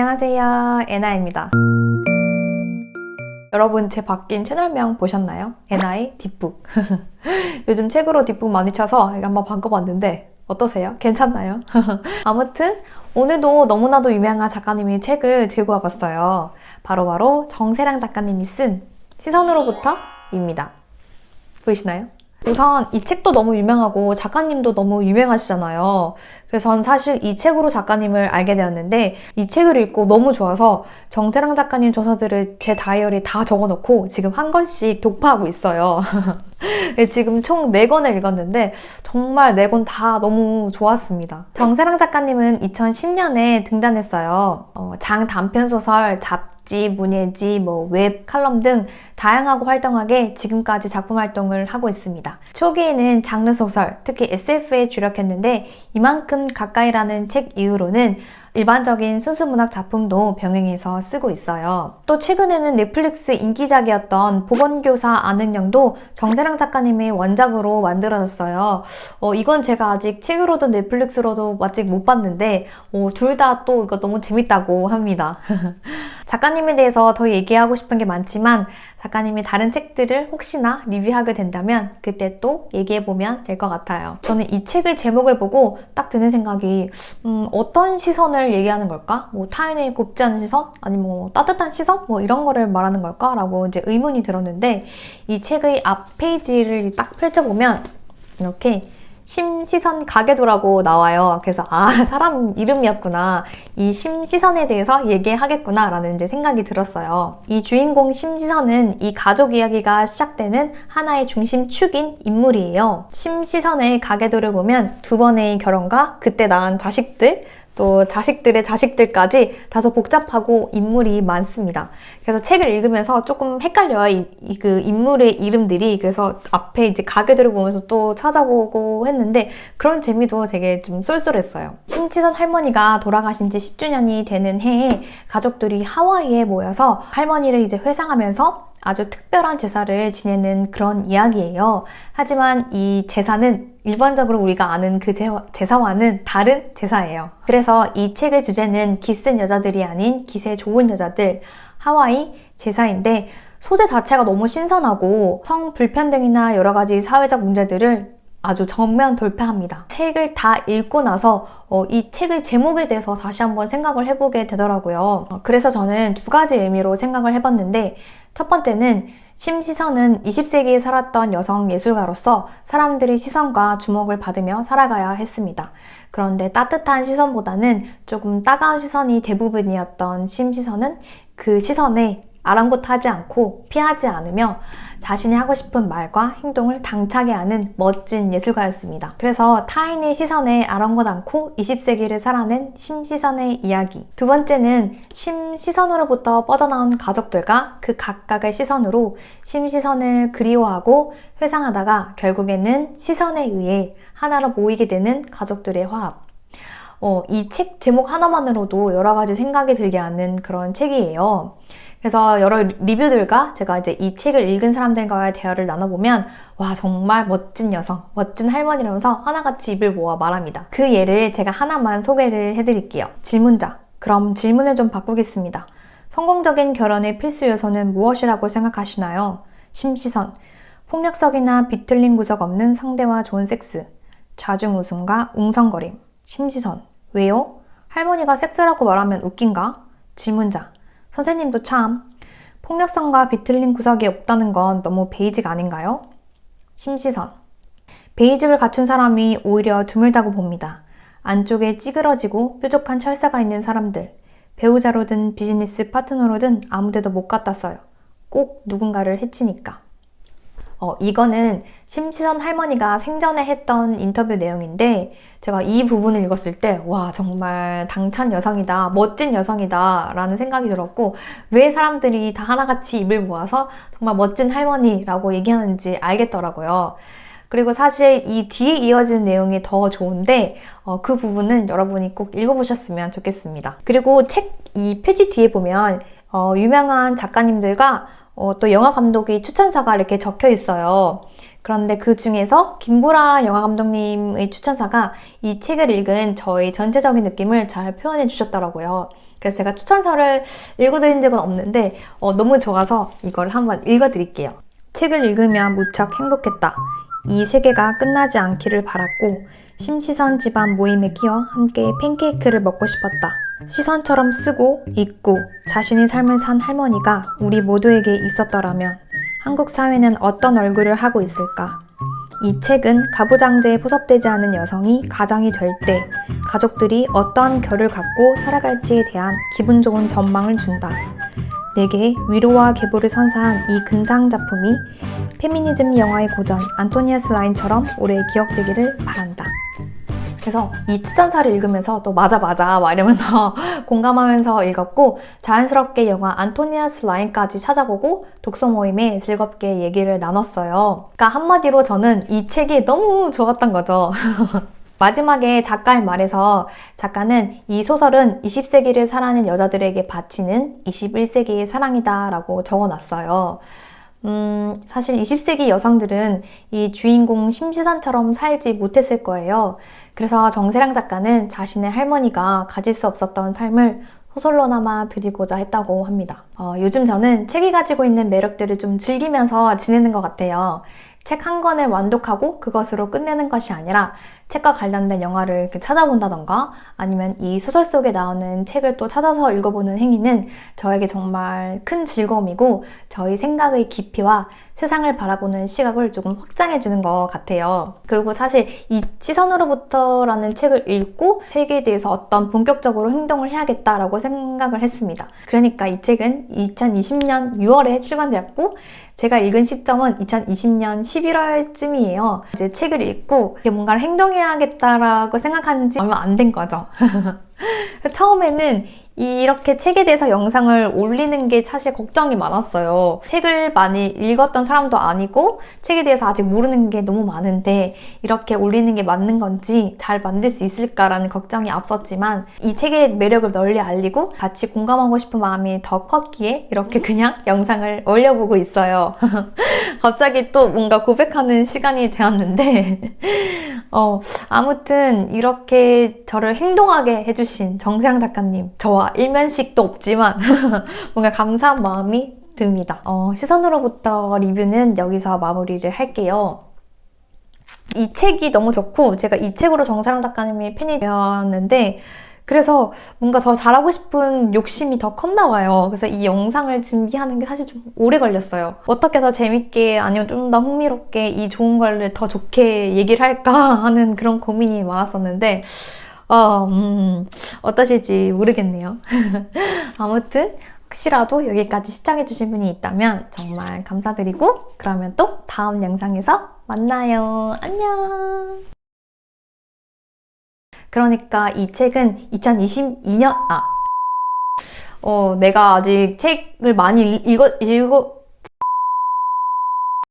안녕하세요. 에나입니다. 여러분 제 바뀐 채널명 보셨나요? 에나의 뒷북. 요즘 책으로 뒷북 많이 쳐서 한번 바꿔봤는데 어떠세요? 괜찮나요? 아무튼 오늘도 너무나도 유명한 작가님의 책을 들고 와봤어요. 바로바로 정세랑 작가님이 쓴 시선으로부터입니다. 보이시나요? 우선 이 책도 너무 유명하고 작가님도 너무 유명하시잖아요. 그래서 전 사실 이 책으로 작가님을 알게 되었는데 이 책을 읽고 너무 좋아서 정태랑 작가님 저서들을 제 다이어리에 다 적어놓고 지금 한 권씩 독파하고 있어요. 지금 총 4권을 읽었는데 정말 4권 다 너무 좋았습니다. 정세랑 작가님은 2010년에 등단했어요. 어, 장 단편소설, 잡 지, 문예지, 뭐 웹, 칼럼 등 다양하고 활동하게 지금까지 작품 활동을 하고 있습니다. 초기에는 장르 소설, 특히 SF에 주력했는데 이만큼 가까이라는 책 이후로는 일반적인 순수문학 작품도 병행해서 쓰고 있어요. 또 최근에는 넷플릭스 인기작이었던 보건교사 아는영도 정세랑 작가님의 원작으로 만들어졌어요. 어, 이건 제가 아직 책으로도 넷플릭스로도 아직 못 봤는데 어, 둘다 또 이거 너무 재밌다고 합니다. 작가님에 대해서 더 얘기하고 싶은 게 많지만 작가님이 다른 책들을 혹시나 리뷰하게 된다면 그때 또 얘기해보면 될 것 같아요. 저는 이 책의 제목을 보고 딱 드는 생각이 음, 어떤 시선을 얘기하는 걸까? 뭐 타인의 곱지 않은 시선? 아니면 뭐 따뜻한 시선? 뭐 이런 거를 말하는 걸까? 라고 이제 의문이 들었는데 이 책의 앞 페이지를 딱 펼쳐보면 이렇게 심시선 가게도라고 나와요. 그래서 아 사람 이름이었구나. 이 심시선에 대해서 얘기하겠구나 라는 이제 생각이 들었어요. 이 주인공 심시선은 이 가족 이야기가 시작되는 하나의 중심축인 인물이에요. 심시선의 가게도를 보면 두 번의 결혼과 그때 낳은 자식들 또 자식들의 자식들까지 다소 복잡하고 인물이 많습니다. 그래서 책을 읽으면서 조금 헷갈려요. 이, 이, 그 인물의 이름들이. 그래서 앞에 이제 가게들을 보면서 또 찾아보고 했는데 그런 재미도 되게 좀 쏠쏠했어요. 심치선 할머니가 돌아가신 지 10주년이 되는 해에 가족들이 하와이에 모여서 할머니를 이제 회상하면서 아주 특별한 제사를 지내는 그런 이야기예요. 하지만 이 제사는 일반적으로 우리가 아는 그 제사와는 다른 제사예요. 그래서 이 책의 주제는 기센 여자들이 아닌 기세 좋은 여자들, 하와이 제사인데 소재 자체가 너무 신선하고 성 불평등이나 여러 가지 사회적 문제들을 아주 정면 돌파합니다. 책을 다 읽고 나서 어, 이 책의 제목에 대해서 다시 한번 생각을 해보게 되더라고요. 어, 그래서 저는 두 가지 의미로 생각을 해봤는데 첫 번째는 심시선은 20세기에 살았던 여성 예술가로서 사람들의 시선과 주목을 받으며 살아가야 했습니다. 그런데 따뜻한 시선보다는 조금 따가운 시선이 대부분이었던 심시선은 그 시선에 아랑곳하지 않고 피하지 않으며 자신이 하고 싶은 말과 행동을 당차게 하는 멋진 예술가였습니다. 그래서 타인의 시선에 아랑곳 않고 20세기를 살아낸 심시선의 이야기. 두 번째는 심시선으로부터 뻗어나온 가족들과 그 각각의 시선으로 심시선을 그리워하고 회상하다가 결국에는 시선에 의해 하나로 모이게 되는 가족들의 화합. 어, 이 책 제목 하나만으로도 여러 가지 생각이 들게 하는 그런 책이에요. 그래서 여러 리뷰들과 제가 이제 이 책을 읽은 사람들과의 대화를 나눠보면 와 정말 멋진 여성, 멋진 할머니라면서 하나같이 입을 모아 말합니다. 그 예를 제가 하나만 소개를 해드릴게요. 질문자. 그럼 질문을 좀 바꾸겠습니다. 성공적인 결혼의 필수 요소는 무엇이라고 생각하시나요? 심시선. 폭력성이나 비틀린 구석 없는 상대와 좋은 섹스. 자중 웃음과 웅성거림. 심시선. 왜요? 할머니가 섹스라고 말하면 웃긴가? 질문자. 선생님도 참 폭력성과 비틀린 구석이 없다는 건 너무 베이직 아닌가요? 심시선. 베이직을 갖춘 사람이 오히려 드물다고 봅니다. 안쪽에 찌그러지고 뾰족한 철사가 있는 사람들, 배우자로든 비즈니스 파트너로든 아무데도 못 갖다 써요. 꼭 누군가를 해치니까. 어, 이거는 심시선 할머니가 생전에 했던 인터뷰 내용인데 제가 이 부분을 읽었을 때 와 정말 당찬 여성이다 멋진 여성이다 라는 생각이 들었고 왜 사람들이 다 하나같이 입을 모아서 정말 멋진 할머니라고 얘기하는지 알겠더라고요. 그리고 사실 이 뒤에 이어지는 내용이 더 좋은데 어, 그 부분은 여러분이 꼭 읽어보셨으면 좋겠습니다. 그리고 책 이 페이지 뒤에 보면 어, 유명한 작가님들과 어, 또 영화 감독이 추천사가 이렇게 적혀 있어요. 그런데 그 중에서 김보라 영화 감독님의 추천사가 이 책을 읽은 저의 전체적인 느낌을 잘 표현해 주셨더라고요. 그래서 제가 추천서를 읽어드린 적은 없는데 어, 너무 좋아서 이걸 한번 읽어드릴게요. 책을 읽으며 무척 행복했다. 이 세계가 끝나지 않기를 바랐고 심시선 집안 모임에 끼어 함께 팬케이크를 먹고 싶었다. 시선처럼 쓰고 읽고 자신의 삶을 산 할머니가 우리 모두에게 있었더라면 한국 사회는 어떤 얼굴을 하고 있을까? 이 책은 가부장제에 포섭되지 않은 여성이 가장이 될 때 가족들이 어떠한 결을 갖고 살아갈지에 대한 기분 좋은 전망을 준다. 내게 위로와 계보를 선사한 이 근상 작품이 페미니즘 영화의 고전 안토니아스 라인처럼 오래 기억되기를 바란다. 그래서 이 추천사를 읽으면서 또 맞아 맞아 막 이러면서 공감하면서 읽었고 자연스럽게 영화 안토니아스 라인까지 찾아보고 독서 모임에 즐겁게 얘기를 나눴어요. 그러니까 한마디로 저는 이 책이 너무 좋았던 거죠. 마지막에 작가의 말에서 작가는 이 소설은 20세기를 살아낸 여자들에게 바치는 21세기의 사랑이다 라고 적어놨어요. 음, 사실 20세기 여성들은 이 주인공 심시선처럼 살지 못했을 거예요. 그래서 정세랑 작가는 자신의 할머니가 가질 수 없었던 삶을 소설로나마 드리고자 했다고 합니다. 어, 요즘 저는 책이 가지고 있는 매력들을 좀 즐기면서 지내는 것 같아요. 책 한 권을 완독하고 그것으로 끝내는 것이 아니라 책과 관련된 영화를 이렇게 찾아본다던가 아니면 이 소설 속에 나오는 책을 또 찾아서 읽어보는 행위는 저에게 정말 큰 즐거움이고 저희 생각의 깊이와 세상을 바라보는 시각을 조금 확장해주는 것 같아요. 그리고 사실 이 시선으로부터라는 책을 읽고 책에 대해서 어떤 본격적으로 행동을 해야겠다라고 생각을 했습니다. 그러니까 이 책은 2020년 6월에 출간되었고 제가 읽은 시점은 2020년 11월쯤이에요. 이제 책을 읽고 뭔가를 행동 해야겠다라고 생각한 지 얼마 안 된 거죠. 처음에는 이렇게 책에 대해서 영상을 올리는 게 사실 걱정이 많았어요. 책을 많이 읽었던 사람도 아니고 책에 대해서 아직 모르는 게 너무 많은데 이렇게 올리는 게 맞는 건지 잘 만들 수 있을까라는 걱정이 앞섰지만 이 책의 매력을 널리 알리고 같이 공감하고 싶은 마음이 더 컸기에 이렇게 그냥 영상을 올려보고 있어요. 갑자기 또 뭔가 고백하는 시간이 되었는데 어, 아무튼 이렇게 저를 행동하게 해주 신 정세랑 작가님 저와 일면식도 없지만 뭔가 감사한 마음이 듭니다. 어, 시선으로부터 리뷰는 여기서 마무리를 할게요. 이 책이 너무 좋고 제가 이 책으로 정사랑 작가님이 팬이 되었는데 그래서 뭔가 더 잘하고 싶은 욕심이 더 컸나 봐요. 그래서 이 영상을 준비하는 게 사실 좀 오래 걸렸어요. 어떻게 더 재밌게 아니면 좀 더 흥미롭게 이 좋은 걸더 좋게 얘기를 할까 하는 그런 고민이 많았었는데 어, 음, 어떠실지 모르겠네요. 아무튼 혹시라도 여기까지 시청해주신 분이 있다면 정말 감사드리고 그러면 또 다음 영상에서 만나요. 안녕. 그러니까 이 책은 2022년 아 어, 내가 아직 책을 많이 읽어, 읽어,